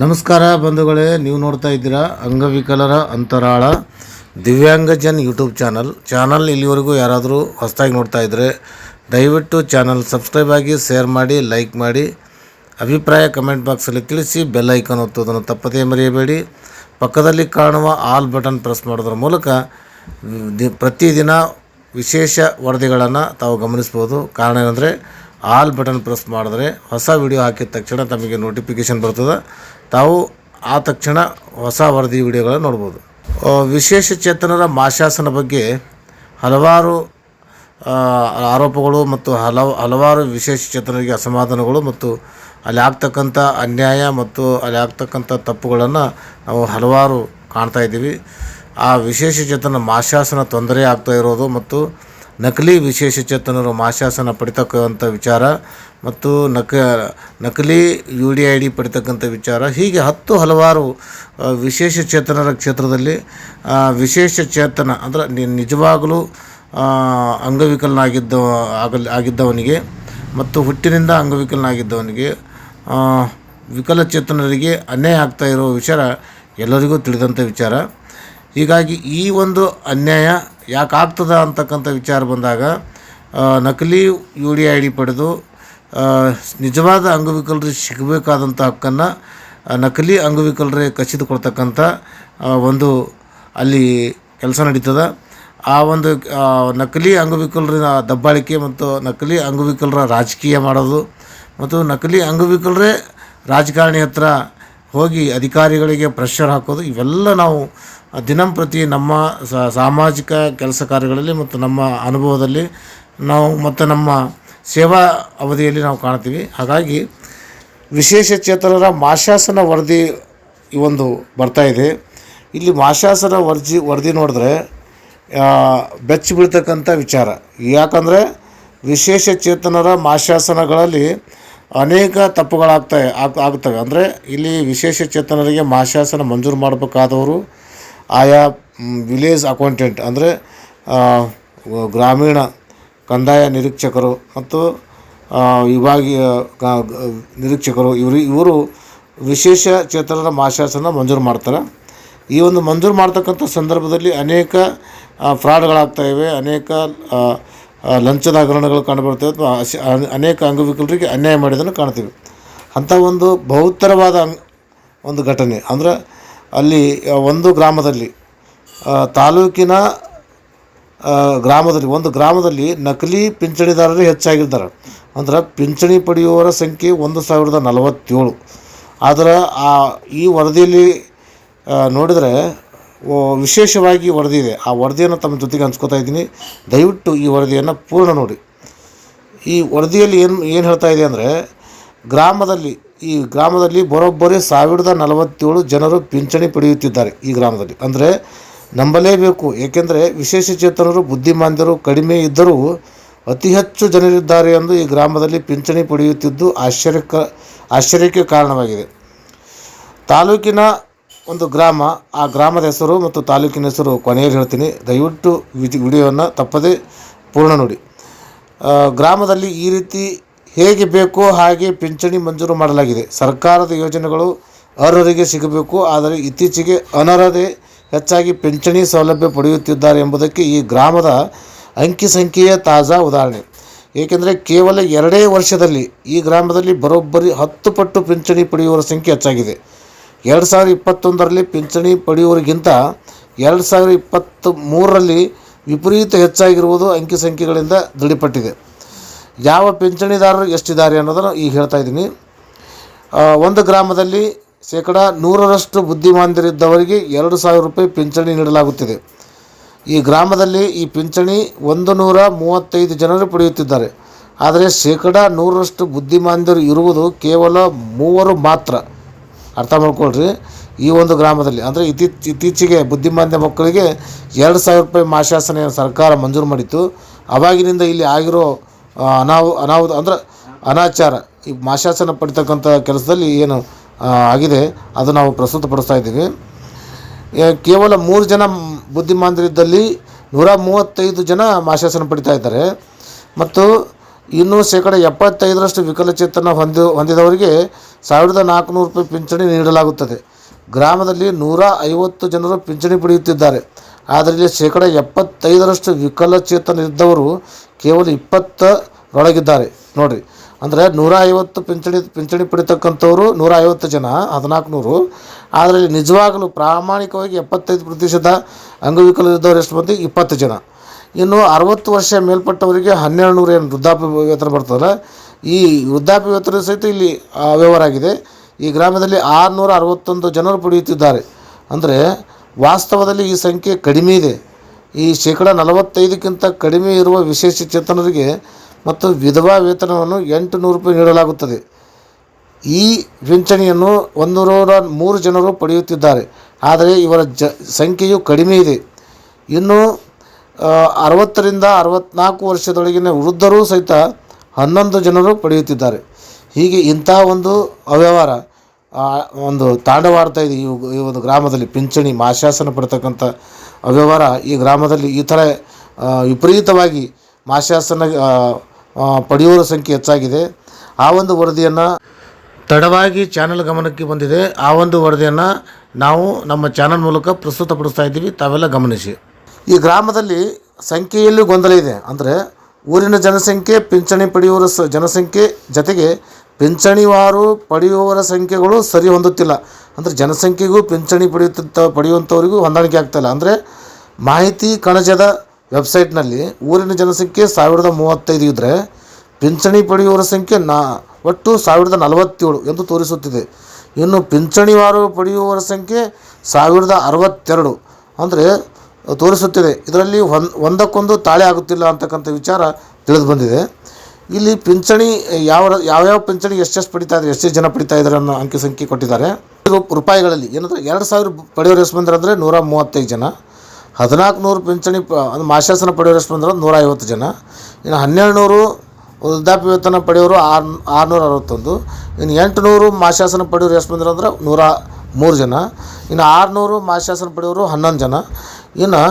ನಮಸ್ಕಾರ ಬಂಧುಗಳೇ, ನೀವು ನೋಡ್ತಾ ಇದ್ದೀರಾ ಅಂಗವಿಕಲರ ಅಂತರಾಳ ದಿವ್ಯಾಂಗಜನ್ ಯೂಟ್ಯೂಬ್ ಚಾನಲ್. ಚಾನಲ್ ಇಲ್ಲಿವರೆಗೂ ಯಾರಾದರೂ ಹೊಸದಾಗಿ ನೋಡ್ತಾ ಇದ್ದರೆ ದಯವಿಟ್ಟು ಚಾನಲ್ ಸಬ್ಸ್ಕ್ರೈಬ್ ಆಗಿ, ಶೇರ್ ಮಾಡಿ, ಲೈಕ್ ಮಾಡಿ. ಅಭಿಪ್ರಾಯ ಕಮೆಂಟ್ ಬಾಕ್ಸಲ್ಲಿ ತಿಳಿಸಿ, ಬೆಲ್ ಐಕಾನ್ ಒತ್ತೋದನ್ನು ತಪ್ಪದೇ ಮರೆಯಬೇಡಿ. ಪಕ್ಕದಲ್ಲಿ ಕಾಣುವ ಆಲ್ ಬಟನ್ ಪ್ರೆಸ್ ಮಾಡೋದ್ರ ಮೂಲಕ ಪ್ರತಿದಿನ ವಿಶೇಷ ವರದಿಗಳನ್ನು ತಾವು ಗಮನಿಸ್ಬೋದು. ಕಾರಣ ಏನಂದರೆ ಆಲ್ ಬಟನ್ ಪ್ರೆಸ್ ಮಾಡಿದ್ರೆ ಹೊಸ ವಿಡಿಯೋ ಹಾಕಿದ ತಕ್ಷಣ ತಮಗೆ ನೋಟಿಫಿಕೇಷನ್ ಬರ್ತದೆ. ತಾವು ಆ ತಕ್ಷಣ ಹೊಸ ವರದಿ ವಿಡಿಯೋಗಳನ್ನು ನೋಡ್ಬೋದು. ವಿಶೇಷ ಚೇತನರ ಮಾಶಾಸನ ಬಗ್ಗೆ ಹಲವಾರು ಆರೋಪಗಳು ಮತ್ತು ಹಲವು ಹಲವಾರು ವಿಶೇಷ ಚೇತನರಿಗೆ ಅಸಮಾಧಾನಗಳು ಮತ್ತು ಅಲ್ಲಿ ಆಗ್ತಕ್ಕಂಥ ಅನ್ಯಾಯ ಮತ್ತು ಅಲ್ಲಿ ಆಗ್ತಕ್ಕಂಥ ತಪ್ಪುಗಳನ್ನು ನಾವು ಹಲವಾರು ಕಾಣ್ತಾ ಇದ್ದೀವಿ. ಆ ವಿಶೇಷ ಚೇತನ ಮಾಶಾಸನ ತೊಂದರೆ ಆಗ್ತಾ ಇರೋದು ಮತ್ತು ನಕಲಿ ವಿಶೇಷ ಚೇತನರು ಮಾಶಾಸನ ಪಡಿತಕ್ಕಂಥ ವಿಚಾರ ಮತ್ತು ನಕ ನಕಲಿ ಯು ಡಿ ಐ ಡಿ ಪಡಿತಕ್ಕಂಥ ವಿಚಾರ. ಹೀಗೆ ಹತ್ತು ಹಲವಾರು ವಿಶೇಷ ಚೇತನರ ಕ್ಷೇತ್ರದಲ್ಲಿ ವಿಶೇಷ ಚೇತನ ಅಂದರೆ ನಿಜವಾಗಲೂ ಅಂಗವಿಕಲನಾಗಿದ್ದ, ಆಗಲ್, ಆಗಿದ್ದವನಿಗೆ ಮತ್ತು ಹುಟ್ಟಿನಿಂದ ಅಂಗವಿಕಲನಾಗಿದ್ದವನಿಗೆ ವಿಕಲಚೇತನರಿಗೆ ಅನ್ಯಾಯ ಆಗ್ತಾ ಇರೋ ವಿಚಾರ ಎಲ್ಲರಿಗೂ ತಿಳಿದಂಥ ವಿಚಾರ. ಹೀಗಾಗಿ ಈ ಒಂದು ಅನ್ಯಾಯ ಯಾಕೆ ಆಗ್ತದ ಅಂತಕ್ಕಂಥ ವಿಚಾರ ಬಂದಾಗ ನಕಲಿ ಯು ಡಿ ಐ ಡಿ ಪಡೆದು ನಿಜವಾದ ಅಂಗವಿಕಲರಿಗೆ ಸಿಗಬೇಕಾದಂಥ ಹಕ್ಕನ್ನು ನಕಲಿ ಅಂಗವಿಕಲರೇ ಕಸಿದುಕೊಳ್ತಕ್ಕಂಥ ಒಂದು ಅಲ್ಲಿ ಕೆಲಸ ನಡೀತದೆ. ಆ ಒಂದು ನಕಲಿ ಅಂಗವಿಕಲರ ದಬ್ಬಾಳಿಕೆ ಮತ್ತು ನಕಲಿ ಅಂಗವಿಕಲರ ರಾಜಕೀಯ ಮಾಡೋದು ಮತ್ತು ನಕಲಿ ಅಂಗವಿಕಲರೇ ರಾಜಕಾರಣಿ ಹತ್ರ ಹೋಗಿ ಅಧಿಕಾರಿಗಳಿಗೆ ಪ್ರೆಷರ್ ಹಾಕೋದು, ಇವೆಲ್ಲ ನಾವು ದಿನಂಪ್ರತಿ ನಮ್ಮ ಸಾಮಾಜಿಕ ಕೆಲಸ ಕಾರ್ಯಗಳಲ್ಲಿ ಮತ್ತು ನಮ್ಮ ಅನುಭವದಲ್ಲಿ ನಾವು ಮತ್ತು ನಮ್ಮ ಸೇವಾ ಅವಧಿಯಲ್ಲಿ ನಾವು ಕಾಣ್ತೀವಿ. ಹಾಗಾಗಿ ವಿಶೇಷ ಚೇತನರ ಮಾಶಾಸನ ವರದಿ ಈ ಒಂದು ಬರ್ತಾ ಇದೆ. ಇಲ್ಲಿ ಮಾಶಾಸನ ವರದಿ ವರದಿ ನೋಡಿದ್ರೆ ಬೆಚ್ಚಿ ಬೀಳ್ತಕ್ಕಂಥ ವಿಚಾರ. ಯಾಕಂದರೆ ವಿಶೇಷ ಚೇತನರ ಮಾಶಾಸನಗಳಲ್ಲಿ ಅನೇಕ ತಪ್ಪುಗಳಾಗ್ತಾ ಆಗ್ ಆಗ್ತವೆ ಅಂದರೆ ಇಲ್ಲಿ ವಿಶೇಷ ಚೇತನರಿಗೆ ಮಾಶಾಸನ ಮಂಜೂರು ಮಾಡಬೇಕಾದವರು ಆಯಾ ವಿಲೇಜ್ ಅಕೌಂಟೆಂಟ್ ಅಂದರೆ ಗ್ರಾಮೀಣ ಕಂದಾಯ ನಿರೀಕ್ಷಕರು ಮತ್ತು ವಿಭಾಗೀಯ ನಿರೀಕ್ಷಕರು ಇವರು ಇವರು ವಿಶೇಷ ಚೇತನರ ಮಾಶಾಸನ ಮಂಜೂರು ಮಾಡ್ತಾರೆ. ಈ ಒಂದು ಮಂಜೂರು ಮಾಡ್ತಕ್ಕಂಥ ಸಂದರ್ಭದಲ್ಲಿ ಅನೇಕ ಇವೆ, ಅನೇಕ ಲಂಚದ ಹಗರಣಗಳು ಕಂಡುಬರ್ತವೆ ಅಥವಾ ಅನೇಕ ಅಂಗವಿಕಲರಿಗೆ ಅನ್ಯಾಯ ಮಾಡಿದ್ದನ್ನು ಕಾಣ್ತೀವಿ. ಅಂಥ ಒಂದು ಬಹುತ್ತರವಾದ ಒಂದು ಘಟನೆ. ಅಂದರೆ ಅಲ್ಲಿ ಒಂದು ಗ್ರಾಮದಲ್ಲಿ ತಾಲೂಕಿನ ಗ್ರಾಮದಲ್ಲಿ, ಒಂದು ಗ್ರಾಮದಲ್ಲಿ ನಕಲಿ ಪಿಂಚಣಿದಾರರು ಹೆಚ್ಚಾಗಿದ್ದಾರೆ. ಅಂದ್ರೆ ಪಿಂಚಣಿ ಪಡೆಯುವವರ ಸಂಖ್ಯೆ ಒಂದು ಸಾವಿರದ ನಲವತ್ತೇಳು. ಆದರೆ, ಆ, ಈ ವರದಿಯಲ್ಲಿ ನೋಡಿದರೆ ವಿಶೇಷವಾಗಿ ವರದಿ ಇದೆ. ಆ ವರದಿಯನ್ನು ತಮ್ಮ ಜೊತೆಗೆ ಹಂಚ್ಕೋತಾ ಇದ್ದೀನಿ. ದಯವಿಟ್ಟು ಈ ವರದಿಯನ್ನು ಪೂರ್ಣ ನೋಡಿ. ಈ ವರದಿಯಲ್ಲಿ ಏನು ಏನು ಹೇಳ್ತಾ ಇದೆ ಅಂದರೆ, ಗ್ರಾಮದಲ್ಲಿ ಈ ಗ್ರಾಮದಲ್ಲಿ ಬರೋಬ್ಬರಿ ಸಾವಿರದ ನಲವತ್ತೇಳು ಜನರು ಪಿಂಚಣಿ ಪಡೆಯುತ್ತಿದ್ದಾರೆ ಈ ಗ್ರಾಮದಲ್ಲಿ. ಅಂದರೆ ನಂಬಲೇಬೇಕು. ಏಕೆಂದರೆ ವಿಶೇಷ ಚೇತನರು ಬುದ್ಧಿಮಾಂದ್ಯರು ಕಡಿಮೆ ಇದ್ದರೂ ಅತಿ ಹೆಚ್ಚು ಜನರಿದ್ದಾರೆ ಎಂದು ಈ ಗ್ರಾಮದಲ್ಲಿ ಪಿಂಚಣಿ ಪಡೆಯುತ್ತಿದ್ದು ಆಶ್ಚರ್ಯಕ, ಆಶ್ಚರ್ಯಕ್ಕೆ ಕಾರಣವಾಗಿದೆ. ತಾಲೂಕಿನ ಒಂದು ಗ್ರಾಮ, ಆ ಗ್ರಾಮದ ಹೆಸರು ಮತ್ತು ತಾಲೂಕಿನ ಹೆಸರು ಕೊನೆಯಲ್ಲಿ ಹೇಳ್ತೀನಿ. ದಯವಿಟ್ಟು ವಿಡಿ ವಿಡಿಯೋವನ್ನು ತಪ್ಪದೇ ಪೂರ್ಣ ನೋಡಿ. ಗ್ರಾಮದಲ್ಲಿ ಈ ರೀತಿ ಹೇಗೆ ಬೇಕೋ ಹಾಗೆ ಪಿಂಚಣಿ ಮಂಜೂರು ಮಾಡಲಾಗಿದೆ. ಸರ್ಕಾರದ ಯೋಜನೆಗಳು ಅರ್ಹರಿಗೆ ಸಿಗಬೇಕು, ಆದರೆ ಇತ್ತೀಚೆಗೆ ಅನರ್ಹರೇ ಹೆಚ್ಚಾಗಿ ಪಿಂಚಣಿ ಸೌಲಭ್ಯ ಪಡೆಯುತ್ತಿದ್ದಾರೆ ಎಂಬುದಕ್ಕೆ ಈ ಗ್ರಾಮದ ಅಂಕಿ ಸಂಖ್ಯೆಯ ತಾಜಾ ಉದಾಹರಣೆ. ಏಕೆಂದರೆ ಕೇವಲ ಎರಡೇ ವರ್ಷದಲ್ಲಿ ಈ ಗ್ರಾಮದಲ್ಲಿ ಬರೋಬ್ಬರಿ ಹತ್ತು ಪಟ್ಟು ಪಿಂಚಣಿ ಪಡೆಯುವವರ ಸಂಖ್ಯೆ ಹೆಚ್ಚಾಗಿದೆ. ಎರಡು ಸಾವಿರದ ಇಪ್ಪತ್ತೊಂದರಲ್ಲಿ ಪಿಂಚಣಿ ಪಡೆಯುವವರಿಗಿಂತ ಎರಡು ಸಾವಿರದ ಇಪ್ಪತ್ತು ಮೂರರಲ್ಲಿ ವಿಪರೀತ ಹೆಚ್ಚಾಗಿರುವುದು ಅಂಕಿ ಸಂಖ್ಯೆಗಳಿಂದ ದೃಢಪಟ್ಟಿದೆ. ಯಾವ ಪಿಂಚಣಿದಾರರು ಎಷ್ಟಿದ್ದಾರೆ ಅನ್ನೋದನ್ನು ಈಗ ಹೇಳ್ತಾ ಇದ್ದೀನಿ. ಒಂದು ಗ್ರಾಮದಲ್ಲಿ ಶೇಕಡ ನೂರರಷ್ಟು ಬುದ್ಧಿಮಾಂದ್ಯರಿದ್ದವರಿಗೆ ಎರಡು ಸಾವಿರ ರೂಪಾಯಿ ಪಿಂಚಣಿ ನೀಡಲಾಗುತ್ತಿದೆ. ಈ ಗ್ರಾಮದಲ್ಲಿ ಈ ಪಿಂಚಣಿ ಒಂದು ನೂರ ಮೂವತ್ತೈದು ಜನರು ಪಡೆಯುತ್ತಿದ್ದಾರೆ. ಆದರೆ ಶೇಕಡ ನೂರರಷ್ಟು ಬುದ್ಧಿಮಾಂದ್ಯರು ಇರುವುದು ಕೇವಲ ಮೂವರು ಮಾತ್ರ. ಅರ್ಥ ಮಾಡ್ಕೊಳ್ರಿ, ಈ ಒಂದು ಗ್ರಾಮದಲ್ಲಿ. ಅಂದರೆ ಇತ್ತೀ ಇತ್ತೀಚೆಗೆ ಬುದ್ಧಿಮಾಂದ್ಯ ಮಕ್ಕಳಿಗೆ ಎರಡು ಸಾವಿರ ರೂಪಾಯಿ ಮಾಶಾಸನೆಯನ್ನು ಸರ್ಕಾರ ಮಂಜೂರು ಮಾಡಿತ್ತು. ಅವಾಗಿನಿಂದ ಇಲ್ಲಿ ಆಗಿರೋ ಅನಾವು, ಅನಾಹುತ ಅಂದ್ರೆ ಅನಾಚಾರ. ಈ ಮಾಶಾಸನ ಪಡಿತಕ್ಕಂಥ ಕೆಲಸದಲ್ಲಿ ಏನು ಆಗಿದೆ, ಅದು ನಾವು ಪ್ರಸ್ತುತಪಡಿಸ್ತಾ ಇದ್ದೀವಿ. ಕೇವಲ ಮೂರು ಜನ ಬುದ್ಧಿಮಾಂದ್ಯರಿದ್ದಲ್ಲಿ ನೂರ ಮೂವತ್ತೈದು ಜನ ಮಾಶಾಸನ ಪಡಿತಾ ಇದ್ದಾರೆ. ಮತ್ತು ಇನ್ನೂ ಶೇಕಡ ಎಪ್ಪತ್ತೈದರಷ್ಟು ವಿಕಲಚೇತನ ಹೊಂದಿ, ಹೊಂದಿದವರಿಗೆ ಸಾವಿರದ ನಾಲ್ಕುನೂರು ರೂಪಾಯಿ ಪಿಂಚಣಿ ನೀಡಲಾಗುತ್ತದೆ. ಗ್ರಾಮದಲ್ಲಿ ನೂರ ಐವತ್ತು ಜನರು ಪಿಂಚಣಿ ಪಡೆಯುತ್ತಿದ್ದಾರೆ. ಇಲ್ಲಿ ಶೇಕಡ ಎಪ್ಪತ್ತೈದರಷ್ಟು ವಿಕಲಚೇತನರಿದ್ದವರು ಕೇವಲ ಇಪ್ಪತ್ತರೊಳಗಿದ್ದಾರೆ. ನೋಡಿರಿ, ಅಂದರೆ ನೂರ ಐವತ್ತು ಪಿಂಚಣಿ ಪಿಂಚಣಿ ಪಡಿತಕ್ಕಂಥವ್ರು ನೂರ ಐವತ್ತು ಜನ ಹದಿನಾಲ್ಕು ನೂರು ಆದರೆ ಇಲ್ಲಿ ನಿಜವಾಗಲೂ ಪ್ರಾಮಾಣಿಕವಾಗಿ ಎಪ್ಪತ್ತೈದು ಪ್ರತಿಶತ ಅಂಗವಿಕಲರಿದ್ದವರು ಎಷ್ಟು ಮಂದಿ? ಇಪ್ಪತ್ತು ಜನ. ಇನ್ನು ಅರವತ್ತು ವರ್ಷ ಮೇಲ್ಪಟ್ಟವರಿಗೆ ಹನ್ನೆರಡು ನೂರು ಏನು ವೃದ್ಧಾಪ್ಯ ವೇತನ ಬರ್ತದಲ್ಲ? ಈ ವೃದ್ಧಾಪ್ಯ ವೇತನ ಸಹಿತ ಇಲ್ಲಿ ಅವ್ಯವಹಾರ ಆಗಿದೆ. ಈ ಗ್ರಾಮದಲ್ಲಿ ಆರುನೂರ ಅರವತ್ತೊಂದು ಜನರು ಪಡೆಯುತ್ತಿದ್ದಾರೆ. ಅಂದರೆ ವಾಸ್ತವದಲ್ಲಿ ಈ ಸಂಖ್ಯೆ ಕಡಿಮೆ ಇದೆ. ಈ ಶೇಕಡ ನಲವತ್ತೈದಕ್ಕಿಂತ ಕಡಿಮೆ ಇರುವ ವಿಶೇಷ ಚೇತನರಿಗೆ ಮತ್ತು ವಿಧವಾ ವೇತನವನ್ನು ಎಂಟು ನೂರು ರೂಪಾಯಿ ನೀಡಲಾಗುತ್ತದೆ. ಈ ಪಿಂಚಣಿಯನ್ನು ಒಂದು ನೂರ ಮೂರು ಜನರು ಪಡೆಯುತ್ತಿದ್ದಾರೆ. ಆದರೆ ಇವರ ಜ, ಸಂಖ್ಯೆಯು ಕಡಿಮೆ ಇದೆ. ಇನ್ನು ಅರವತ್ತರಿಂದ ಅರವತ್ನಾಲ್ಕು ವರ್ಷದೊಳಗಿನ ವೃದ್ಧರೂ ಸಹಿತ ಹನ್ನೊಂದು ಜನರು ಪಡೆಯುತ್ತಿದ್ದಾರೆ. ಹೀಗೆ ಇಂತಹ ಒಂದು ಅವ್ಯವಹಾರ ಒಂದು ತಾಂಡವಾಡ್ತಾ ಇದೆ ಈ ಒಂದು ಗ್ರಾಮದಲ್ಲಿ ಪಿಂಚಣಿ ಮಾಶಾಸನ ಪಡ್ತಕ್ಕಂಥ ಅವ್ಯವಹಾರ ಈ ಗ್ರಾಮದಲ್ಲಿ ಈ ಥರ ವಿಪರೀತವಾಗಿ ಮಾಶಾಸನ ಪಡೆಯುವವರ ಸಂಖ್ಯೆ ಹೆಚ್ಚಾಗಿದೆ. ಆ ಒಂದು ವರದಿಯನ್ನು ತಡವಾಗಿ ಚಾನಲ್ ಗಮನಕ್ಕೆ ಬಂದಿದೆ. ಆ ಒಂದು ವರದಿಯನ್ನು ನಾವು ನಮ್ಮ ಚಾನಲ್ ಮೂಲಕ ಪ್ರಸ್ತುತಪಡಿಸ್ತಾ ಇದ್ದೀವಿ. ತಾವೆಲ್ಲ ಗಮನಿಸಿ. ಈ ಗ್ರಾಮದಲ್ಲಿ ಸಂಖ್ಯೆಯಲ್ಲಿ ಗೊಂದಲ ಇದೆ. ಅಂದರೆ ಊರಿನ ಜನಸಂಖ್ಯೆ, ಪಿಂಚಣಿ ಪಡೆಯುವವರ ಸ, ಜನಸಂಖ್ಯೆ ಜೊತೆಗೆ ಪಿಂಚಣಿವಾರು ಪಡೆಯುವವರ ಸಂಖ್ಯೆಗಳು ಸರಿ ಹೊಂದುತ್ತಿಲ್ಲ. ಅಂದರೆ ಜನಸಂಖ್ಯೆಗೂ ಪಿಂಚಣಿ ಪಡೆಯುತ್ತ ಪಡೆಯುವಂಥವರಿಗೂ ಹೊಂದಾಣಿಕೆ ಆಗ್ತಾಯಿಲ್ಲ ಅಂದರೆ ಮಾಹಿತಿ ಕಣಜದ ವೆಬ್ಸೈಟ್ನಲ್ಲಿ ಊರಿನ ಜನಸಂಖ್ಯೆ ಸಾವಿರದ ಮೂವತ್ತೈದು ಇದ್ದರೆ ಪಿಂಚಣಿ ಪಡೆಯುವವರ ಸಂಖ್ಯೆ ನಾ, ಒಟ್ಟು ಸಾವಿರದ ನಲವತ್ತೇಳು ಎಂದು ತೋರಿಸುತ್ತಿದೆ. ಇನ್ನು ಪಿಂಚಣಿವಾರು ಪಡೆಯುವವರ ಸಂಖ್ಯೆ ಸಾವಿರದ ಅರವತ್ತೆರಡು ಅಂದರೆ ತೋರಿಸುತ್ತಿದೆ. ಇದರಲ್ಲಿ ಒಂದ್, ಒಂದಕ್ಕೊಂದು ತಾಳೆ ಆಗುತ್ತಿಲ್ಲ ಅಂತಕ್ಕಂಥ ವಿಚಾರ ತಿಳಿದು ಬಂದಿದೆ. ಇಲ್ಲಿ ಪಿಂಚಣಿ, ಯಾವ ಯಾವ್ಯಾವ ಪಿಂಚಣಿ ಎಷ್ಟೆಷ್ಟು ಪಡಿತಾ ಇದ್ದಾರೆ ಎಷ್ಟೆಷ್ಟು ಜನ ಪಡಿತಾ ಇದ್ದಾರೆ ಅನ್ನೋ ಅಂಕಿ ಸಂಖ್ಯೆ ಕೊಟ್ಟಿದ್ದಾರೆ. ರೂಪಾಯಿಗಳಲ್ಲಿ, ಏನಂದ್ರೆ ಎರಡು ಸಾವಿರ ಪಡೆಯೋರು ಎಷ್ಟು ಬಂದ್ರೆ ಅಂದರೆ ನೂರ ಮೂವತ್ತೈದು ಜನ. ಹದಿನಾಲ್ಕು ನೂರು ಪಿಂಚಣಿ ಅಂದ್ರೆ ಮಾಶಾಸನ ಪಡೆಯೋರು ಎಷ್ಟು ಬಂದ್ರೆ ನೂರ ಐವತ್ತು ಜನ. ಇನ್ನು ಹನ್ನೆರಡು ನೂರು ವೃದ್ಧಾಪ್ಯ ವೇತನ ಪಡೆಯೋರು ಆರು, ಆರುನೂರ ಅರವತ್ತೊಂದು. ಇನ್ನು ಎಂಟುನೂರು ಮಾಶಾಸನ ಪಡೆಯೋರು ಎಷ್ಟು ಬಂದ್ರೆ ಅಂದ್ರೆ ನೂರ ಮೂರು ಜನ. ಇನ್ನು ಆರುನೂರು ಮಾಶಾಸನ ಪಡೆಯೋರು ಹನ್ನೊಂದು ಜನ. ಇನ್ನು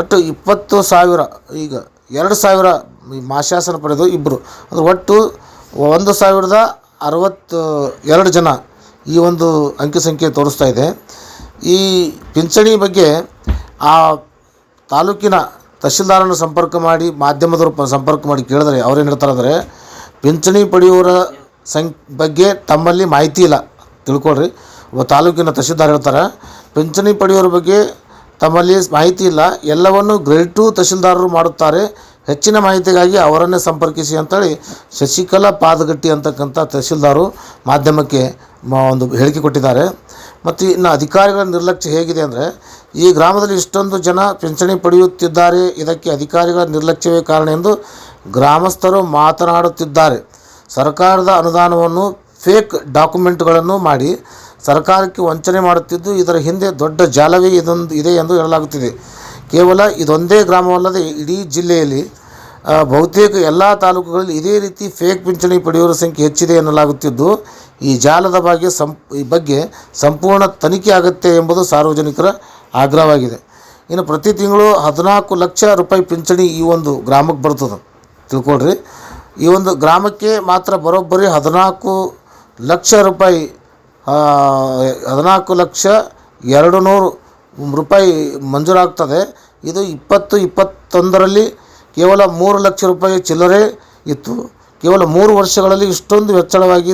ಒಟ್ಟು ಇಪ್ಪತ್ತು ಸಾವಿರ, ಈಗ ಎರಡು ಸಾವಿರ ಮಾಶಾಸನ ಪಡೆದು ಇಬ್ಬರು ಅಂದ್ರೆ ಒಟ್ಟು ಒಂದು ಸಾವಿರದ ಅರವತ್ತು ಎರಡು ಜನ ಈ ಒಂದು ಅಂಕಿ ಸಂಖ್ಯೆ ತೋರಿಸ್ತಾ ಇದೆ. ಈ ಪಿಂಚಣಿ ಬಗ್ಗೆ ಆ ತಾಲೂಕಿನ ತಹಶೀಲ್ದಾರನ್ನು ಸಂಪರ್ಕ ಮಾಡಿ, ಮಾಧ್ಯಮದವರು ಸಂಪರ್ಕ ಮಾಡಿ ಕೇಳಿದ್ರೆ ಅವ್ರೇನು ಹೇಳ್ತಾರೆ ಅಂದರೆ, ಪಿಂಚಣಿ ಪಡೆಯುವವರ ಸಂ ಬಗ್ಗೆ ತಮ್ಮಲ್ಲಿ ಮಾಹಿತಿ ಇಲ್ಲ. ತಿಳ್ಕೊಳ್ರಿ. ಒಬ್ಬ ತಾಲೂಕಿನ ತಹಶೀಲ್ದಾರ್ ಹೇಳ್ತಾರೆ, ಪಿಂಚಣಿ ಪಡೆಯುವರ ಬಗ್ಗೆ ತಮ್ಮಲ್ಲಿ ಮಾಹಿತಿ ಇಲ್ಲ. ಎಲ್ಲವನ್ನು ಗ್ರೇಡ್ ಟು ತಹಶೀಲ್ದಾರರು ಮಾಡುತ್ತಾರೆ. ಹೆಚ್ಚಿನ ಮಾಹಿತಿಗಾಗಿ ಅವರನ್ನೇ ಸಂಪರ್ಕಿಸಿ ಅಂತೇಳಿ ಶಶಿಕಲಾ ಪಾದಗಟ್ಟಿ ಅಂತಕ್ಕಂಥ ತಹಶೀಲ್ದಾರು ಮಾಧ್ಯಮಕ್ಕೆ ಒಂದು ಹೇಳಿಕೆ ಕೊಟ್ಟಿದ್ದಾರೆ. ಮತ್ತು ಇನ್ನು ಅಧಿಕಾರಿಗಳ ನಿರ್ಲಕ್ಷ್ಯ ಹೇಗಿದೆ ಅಂದರೆ, ಈ ಗ್ರಾಮದಲ್ಲಿ ಇಷ್ಟೊಂದು ಜನ ಪಿಂಚಣಿ ಪಡೆಯುತ್ತಿದ್ದಾರೆ. ಇದಕ್ಕೆ ಅಧಿಕಾರಿಗಳ ನಿರ್ಲಕ್ಷ್ಯವೇ ಕಾರಣ ಎಂದು ಗ್ರಾಮಸ್ಥರು ಮಾತನಾಡುತ್ತಿದ್ದಾರೆ. ಸರ್ಕಾರದ ಅನುದಾನವನ್ನು ಫೇಕ್ ಡಾಕ್ಯುಮೆಂಟ್ಗಳನ್ನು ಮಾಡಿ ಸರ್ಕಾರಕ್ಕೆ ವಂಚನೆ ಮಾಡುತ್ತಿದ್ದು, ಇದರ ಹಿಂದೆ ದೊಡ್ಡ ಜಾಲವೇ ಇದೊಂದು ಇದೆ ಎಂದು ಹೇಳಲಾಗುತ್ತಿದೆ. ಕೇವಲ ಇದೊಂದೇ ಗ್ರಾಮವಲ್ಲದೆ ಇಡೀ ಜಿಲ್ಲೆಯಲ್ಲಿ ಬಹುತೇಕ ಎಲ್ಲ ತಾಲೂಕುಗಳಲ್ಲಿ ಇದೇ ರೀತಿ ಫೇಕ್ ಪಿಂಚಣಿ ಪಡೆಯುವವರ ಸಂಖ್ಯೆ ಹೆಚ್ಚಿದೆ ಎನ್ನಲಾಗುತ್ತಿದ್ದು, ಈ ಜಾಲದ ಬಗ್ಗೆ ಸಂ, ಈ ಬಗ್ಗೆ ಸಂಪೂರ್ಣ ತನಿಖೆ ಆಗುತ್ತೆ ಎಂಬುದು ಸಾರ್ವಜನಿಕರ ಆಗ್ರಹವಾಗಿದೆ. ಇನ್ನು ಪ್ರತಿ ತಿಂಗಳು ಹದಿನಾಲ್ಕು ಲಕ್ಷ ರೂಪಾಯಿ ಪಿಂಚಣಿ ಈ ಒಂದು ಗ್ರಾಮಕ್ಕೆ ಬರ್ತದೆ. ತಿಳ್ಕೊಳ್ರಿ. ಈ ಒಂದು ಗ್ರಾಮಕ್ಕೆ ಮಾತ್ರ ಬರೋಬ್ಬರಿ ಹದಿನಾಲ್ಕು ಲಕ್ಷ ರೂಪಾಯಿ ಹದಿನಾಲ್ಕು ಲಕ್ಷ ಎರಡು ನೂರು ರೂಪಾಯಿ ಮಂಜೂರಾಗ್ತದೆ. ಇದು ಇಪ್ಪತ್ತು, ಇಪ್ಪತ್ತೊಂದರಲ್ಲಿ ಕೇವಲ ಮೂರು ಲಕ್ಷ ರೂಪಾಯಿ ಚಿಲ್ಲರೆ ಇತ್ತು. ಕೇವಲ ಮೂರು ವರ್ಷಗಳಲ್ಲಿ ಇಷ್ಟೊಂದು ವೆಚ್ಚಳವಾಗಿ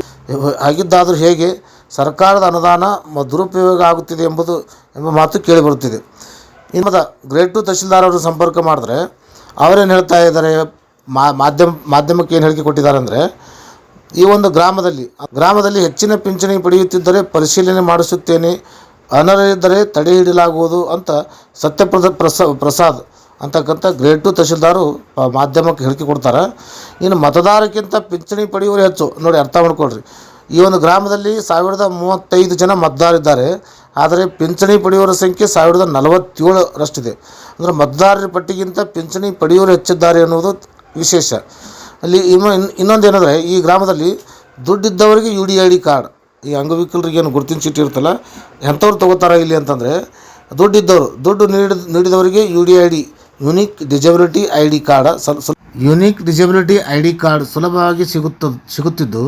ಆಗಿದ್ದಾದರೂ ಹೇಗೆ? ಸರ್ಕಾರದ ಅನುದಾನ ದುರುಪಯೋಗ ಆಗುತ್ತಿದೆ ಎಂಬುದು ಎಂಬ ಮಾತು ಕೇಳಿಬರುತ್ತಿದೆ. ಇನ್ನು ಗ್ರೇಡ್ ಟು ತಹಶೀಲ್ದಾರ್ ಅವರು ಸಂಪರ್ಕ ಮಾಡಿದ್ರೆ ಅವರೇನು ಹೇಳ್ತಾ ಇದ್ದಾರೆ? ಮಾಧ್ಯಮ, ಮಾಧ್ಯಮಕ್ಕೆ ಏನು ಹೇಳಿಕೆ ಕೊಟ್ಟಿದ್ದಾರೆ ಅಂದರೆ, ಈ ಒಂದು ಗ್ರಾಮದಲ್ಲಿ ಗ್ರಾಮದಲ್ಲಿ ಹೆಚ್ಚಿನ ಪಿಂಚಣಿ ಪಡೆಯುತ್ತಿದ್ದರೆ ಪರಿಶೀಲನೆ ಮಾಡಿಸುತ್ತೇನೆ. ಅನರ್ಹರಿದ್ದರೆ ತಡೆ ಹಿಡಿಯಲಾಗುವುದು ಅಂತ ಸತ್ಯಪ್ರದ ಪ್ರಸ, ಪ್ರಸಾದ್ ಅಂತಕ್ಕಂಥ ಗ್ರೇಡ್ ಟು ತಹಶೀಲ್ದಾರು ಮಾಧ್ಯಮಕ್ಕೆ ಹೇಳಿಕೆ ಕೊಡ್ತಾರೆ. ಇನ್ನು ಮತದಾರಕ್ಕಿಂತ ಪಿಂಚಣಿ ಪಡೆಯುವರು ಹೆಚ್ಚು. ನೋಡಿ ಅರ್ಥ ಮಾಡ್ಕೊಳ್ರಿ. ಈ ಒಂದು ಗ್ರಾಮದಲ್ಲಿ ಸಾವಿರದ ಮೂವತ್ತೈದು ಜನ ಮತದಾರಿದ್ದಾರೆ ಆದರೆ ಪಿಂಚಣಿ ಪಡೆಯುವರ ಸಂಖ್ಯೆ ಸಾವಿರದ ನಲವತ್ತೇಳರಷ್ಟಿದೆ. ಅಂದರೆ ಮತದಾರರ ಪಟ್ಟಿಗಿಂತ ಪಿಂಚಣಿ ಪಡೆಯುವರು ಹೆಚ್ಚಿದ್ದಾರೆ ಅನ್ನೋದು ವಿಶೇಷ. ಅಲ್ಲಿ ಇನ್ನು ಇನ್ನೊಂದು ಏನಂದರೆ, ಈ ಗ್ರಾಮದಲ್ಲಿ ದುಡ್ಡಿದ್ದವರಿಗೆ U D I D card ಈ ಅಂಗವಿಕಲರಿಗೆ ಏನು ಗುರುತಿನ ಚೀಟಿ ಇರುತ್ತಲ್ಲ, ಎಂಥವ್ರು ತೊಗೋತಾರ ಇಲ್ಲಿ ಅಂತಂದರೆ, ದುಡ್ಡಿದ್ದವರು, ದುಡ್ಡು ನೀಡಿದ, ನೀಡಿದವರಿಗೆ U D I D unique disability I D card unique disability I D card ಸುಲಭವಾಗಿ ಸಿಗುತ್ತ, ಸಿಗುತ್ತಿದ್ದು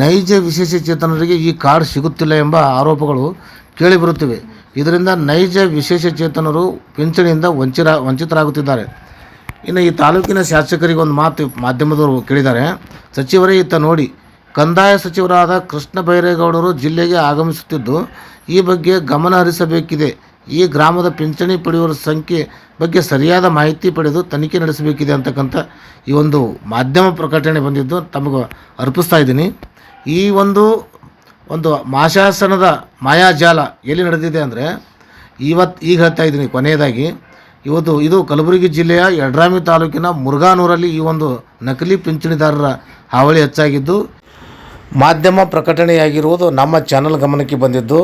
ನೈಜ ವಿಶೇಷಚೇತನರಿಗೆ ಈ ಕಾರ್ಡ್ ಸಿಗುತ್ತಿಲ್ಲ ಎಂಬ ಆರೋಪಗಳು ಕೇಳಿಬರುತ್ತಿವೆ. ಇದರಿಂದ ನೈಜ ವಿಶೇಷಚೇತನರು ಪಿಂಚಣಿಯಿಂದ ವಂಚಿರ, ವಂಚಿತರಾಗುತ್ತಿದ್ದಾರೆ. ಇನ್ನು ಈ ತಾಲೂಕಿನ ಶಾಸಕರಿಗೆ ಒಂದು ಮಾತು ಮಾಧ್ಯಮದವರು ಕೇಳಿದ್ದಾರೆ. ಸಚಿವರೇ ಇತ್ತ ನೋಡಿ, ಕಂದಾಯ ಸಚಿವರಾದ ಕೃಷ್ಣ ಬೈರೇಗೌಡರು ಜಿಲ್ಲೆಗೆ ಆಗಮಿಸುತ್ತಿದ್ದು ಈ ಬಗ್ಗೆ ಗಮನ ಹರಿಸಬೇಕಿದೆ. ಈ ಗ್ರಾಮದ ಪಿಂಚಣಿ ಪಡೆಯುವರ ಸಂಖ್ಯೆ ಬಗ್ಗೆ ಸರಿಯಾದ ಮಾಹಿತಿ ಪಡೆದು ತನಿಖೆ ನಡೆಸಬೇಕಿದೆ ಅಂತಕ್ಕಂಥ ಈ ಒಂದು ಮಾಧ್ಯಮ ಪ್ರಕಟಣೆ ಬಂದಿದ್ದು ತಮಗೆ ಅರ್ಪಿಸ್ತಾ ಇದ್ದೀನಿ. ಈ ಒಂದು ಒಂದು ಮಾಶಾಸನದ ಮಾಯಾಜಾಲ ಎಲ್ಲಿ ನಡೆದಿದೆ ಅಂದರೆ ಇವತ್ತು ಈಗ ಹೇಳ್ತಾ ಇದ್ದೀನಿ ಕೊನೆಯದಾಗಿ. ಇವತ್ತು ಇದು ಕಲಬುರಗಿ ಜಿಲ್ಲೆಯ ಯಡ್ರಾಮಿ ತಾಲೂಕಿನ ಮುರುಘಾನೂರಲ್ಲಿ ಈ ಒಂದು ನಕಲಿ ಪಿಂಚಣಿದಾರರ ಹಾವಳಿ ಹೆಚ್ಚಾಗಿದ್ದು. ಮಾಧ್ಯಮ ಪ್ರಕಟಣೆಯಾಗಿರುವುದು ನಮ್ಮ ಚಾನಲ್ ಗಮನಕ್ಕೆ ಬಂದಿದ್ದು.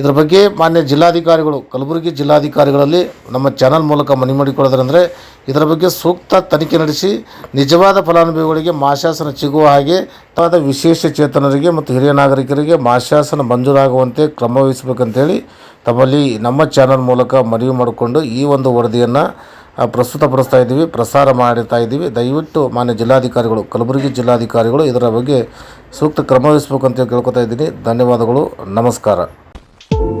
ಇದರ ಬಗ್ಗೆ ಮಾನ್ಯ ಜಿಲ್ಲಾಧಿಕಾರಿಗಳು, ಕಲಬುರಗಿ ಜಿಲ್ಲಾಧಿಕಾರಿಗಳಲ್ಲಿ ನಮ್ಮ ಚಾನಲ್ ಮೂಲಕ ಮನವಿ ಮಾಡಿಕೊಳ್ಳೋದ್ರಂದರೆ ಇದರ ಬಗ್ಗೆ ಸೂಕ್ತ ತನಿಖೆ ನಡೆಸಿ ನಿಜವಾದ ಫಲಾನುಭವಿಗಳಿಗೆ ಮಾಶಾಸನ ಸಿಗುವ ಹಾಗೆ ತಾದ ವಿಶೇಷ ಚೇತನರಿಗೆ ಮತ್ತು ಹಿರಿಯ ನಾಗರಿಕರಿಗೆ ಮಾಶಾಸನ ಮಂಜೂರಾಗುವಂತೆ ಕ್ರಮ ವಹಿಸಬೇಕಂತೇಳಿ ತಮ್ಮಲ್ಲಿ ನಮ್ಮ ಚಾನಲ್ ಮೂಲಕ ಮನವಿ ಮಾಡಿಕೊಂಡು ಈ ಒಂದು ವರದಿಯನ್ನು ಪ್ರಸ್ತುತಪಡಿಸ್ತಾ ಇದ್ದೀವಿ, ಪ್ರಸಾರ ಮಾಡ್ತಾ ಇದ್ದೀವಿ. ದಯವಿಟ್ಟು ಮಾನ್ಯ ಜಿಲ್ಲಾಧಿಕಾರಿಗಳು, ಕಲಬುರಗಿ ಜಿಲ್ಲಾಧಿಕಾರಿಗಳು ಇದರ ಬಗ್ಗೆ ಸೂಕ್ತ ಕ್ರಮ ವಹಿಸಬೇಕು ಅಂತ ಕೇಳ್ಕೊತಾ ಇದ್ದೀನಿ. ಧನ್ಯವಾದಗಳು. ನಮಸ್ಕಾರ. Bye.